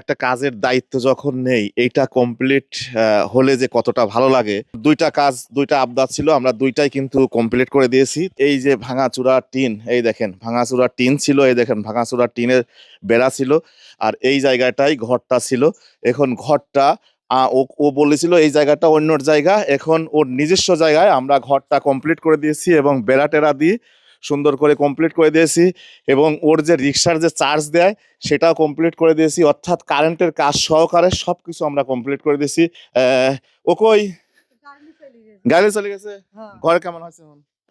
একটা কাজের দায়িত্ব যখন নেই, এইটা কমপ্লিট হলে যে কতটা ভালো লাগে। দুইটা কাজ, দুইটা আবদার ছিল, আমরা দুইটাই কিন্তু কমপ্লিট করে দিয়েছি। এই যে ভাঙাচুরা টিন, এই দেখেন, ভাঙাচুরা টিন ছিল, এই দেখেন, ভাঙাচুরা টিনের বেড়া ছিল, আর এই জায়গাটাই ঘরটা ছিল। এখন ঘরটা ও বলেছিল এই জায়গাটা অন্য জায়গা, এখন ওর নিজস্ব জায়গায় আমরা ঘরটা কমপ্লিট করে দিয়েছি এবং বেড়া টেরা দিয়ে সুন্দর করে কমপ্লিট করে দিয়েছি এবং ওর যে রিক্সার যে চার্জ দেয় সেটাও কমপ্লিট করে দিয়েছি। অর্থাৎ কারেন্টের কাজ সহকারে সব কিছু আমরা কমপ্লিট করে দিয়েছি। ও কই? গাড়ি চলে গেছে? ঘরে কেমন হয়েছে?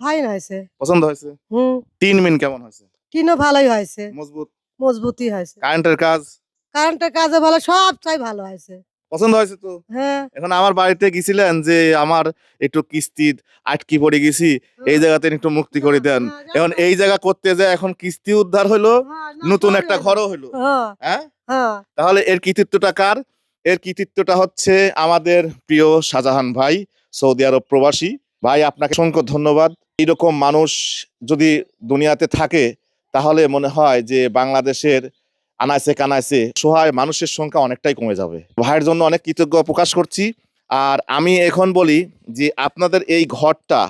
ফাইন হয়েছে। পছন্দ হয়েছে? হুম। তিন মিন কেমন হয়েছে? টিনও ভালোই হয়েছে। মজবুত? মজবুতি হয়েছে। কারেন্টের কাজ? কারেন্টের কাজে ভালো সব চাই ভালো হয়েছে। পছন্দ হয়েছে তো? হ্যাঁ। এখন আমার বাড়িতে গেছিলেন যে আমার একটু কিস্তি আটকি পড়ে গেছি এই জায়গাতে একটু মুক্তি করে দেন। এখন এই জায়গা করতে যায় এখন কিস্তি উদ্ধার হলো নতুন একটা ঘরও হলো। হ্যাঁ। হ্যাঁ? হ্যাঁ। তাহলে এর কৃতিত্বটা কার? এর কৃতিত্বটা হচ্ছে আমাদের প্রিয় শাহজাহান ভাই সৌদি আরব প্রবাসী। ভাই আপনাকে অসংখ্য ধন্যবাদ। এরকম মানুষ যদি দুনিয়াতে থাকে তাহলে মনে হয় যে বাংলাদেশের আনাইছে কানাইছে সহায় মানুষের সংখ্যা অনেকটাই কমে যাবে। ভাইয়ের জন্য অনেক কৃতজ্ঞ প্রকাশ করছি। আর আমি এখন বলি যে, আপনাদের এই ঘরটা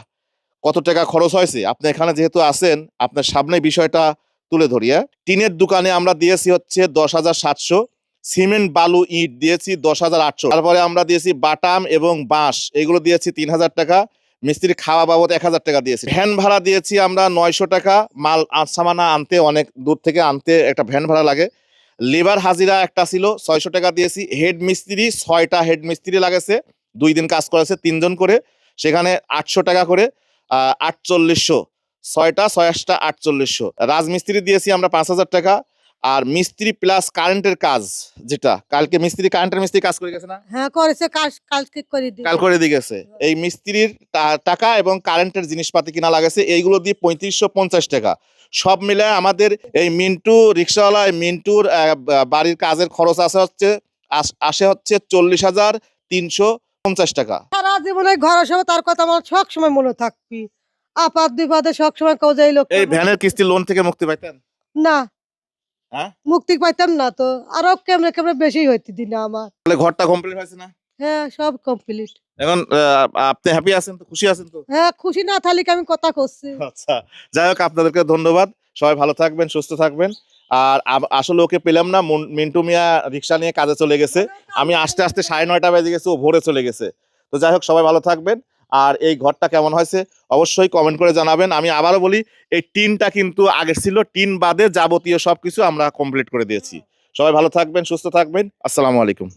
কত টাকা খরচ হয়েছে? আপনি এখানে যেহেতু আছেন, আপনার সামনে বিষয়টা তুলে ধরি হ্যাঁ? টিনের দোকানে আমরা দিয়েছি হচ্ছে দশ হাজার সাতশো। সিমেন্ট, বালু, ইট দিয়েছি দশ হাজার আটশো। তারপরে আমরা দিয়েছি বাটাম এবং বাঁশ। এগুলো দিয়েছি তিন হাজার টাকা। মিস্ত্রি খাওয়া বাবদ এক হাজার টাকা দিয়েছি। ভ্যান ভাড়া দিয়েছি আমরা নয়শো টাকা। মাল সামানা আনতে অনেক দূর থেকে আনতে একটা ভ্যান ভাড়া লাগে। লেবার হাজিরা একটা ছিল, ছয়শো টাকা দিয়েছি। হেড মিস্ত্রি ছয়টা হেড মিস্ত্রি লাগেছে। দুই দিন কাজ করেছে তিনজন করে। সেখানে আটশো টাকা করে আটচল্লিশশো। ছয়টা ছয়াশটা আটচল্লিশশো। রাজমিস্ত্রি দিয়েছি আমরা পাঁচ হাজার টাকা। আর মিস্ত্রি প্লাস কারেন্টের কাজ যেটা কালকে মিস্ত্রি কারেন্টের মিস্ত্রি কাজ করে গেছে না? হ্যাঁ করেছে কাজ কালকে করে দিই কাল করে দিয়ে গেছে। এই মিস্ত্রির টাকা এবং কারেন্টের জিনিসপাতি কিনা লাগেছে এইগুলো দিয়ে পঁয়ত্রিশশো পঞ্চাশ টাকা। সব মিলে আমাদের এই মিন্টু রিক্সাওয়ালা মিন্টুর বাড়ির কাজের খরচ আসে হচ্ছে আসে হচ্ছে চল্লিশ হাজার তিনশো পঞ্চাশ টাকা। সারা জীবনে ঘর সব তার কথা আমার সব সময় মনে থাকবি। আপাত বিপদে সব সময় কেউ যাই লোক এই ভ্যানের কিস্তি লোন থেকে মুক্তি পাইতেন? না? মুক্তি পাইতাম না তো। আরও কেমনে কেমনে বেশি হইতে দিন আমার। তাহলে ঘরটা কমপ্লিট হয়েছে না? হ্যাঁ সব কমপ্লিট এখন আপনি হ্যাপি আছেন তো? খুশি আছেন তো? হ্যাঁ খুশি না থাকলে আমি কথা করছি? আচ্ছা যাই হোক আপনাদেরকে ধন্যবাদ। সবাই ভালো থাকবেন সুস্থ থাকবেন। আর আসলে ওকে পেলাম না মিন্টু মিয়া রিক্সা নিয়ে কাজে চলে গেছে। আমি আস্তে আস্তে সাড়ে নয়টা বেজে গেছে ও ভোরে চলে গেছে। তো যাই হোক সবাই ভালো থাকবেন। আর এই ঘরটা কেমন হয়েছে অবশ্যই কমেন্ট করে জানাবেন। আমি আবারও বলি, এই টিনটা কিন্তু আগে ছিল, টিন বাদে যাবতীয় সব কিছু আমরা কমপ্লিট করে দিয়েছি। সবাই ভালো থাকবেন, সুস্থ থাকবেন। আসসালামু আলাইকুম।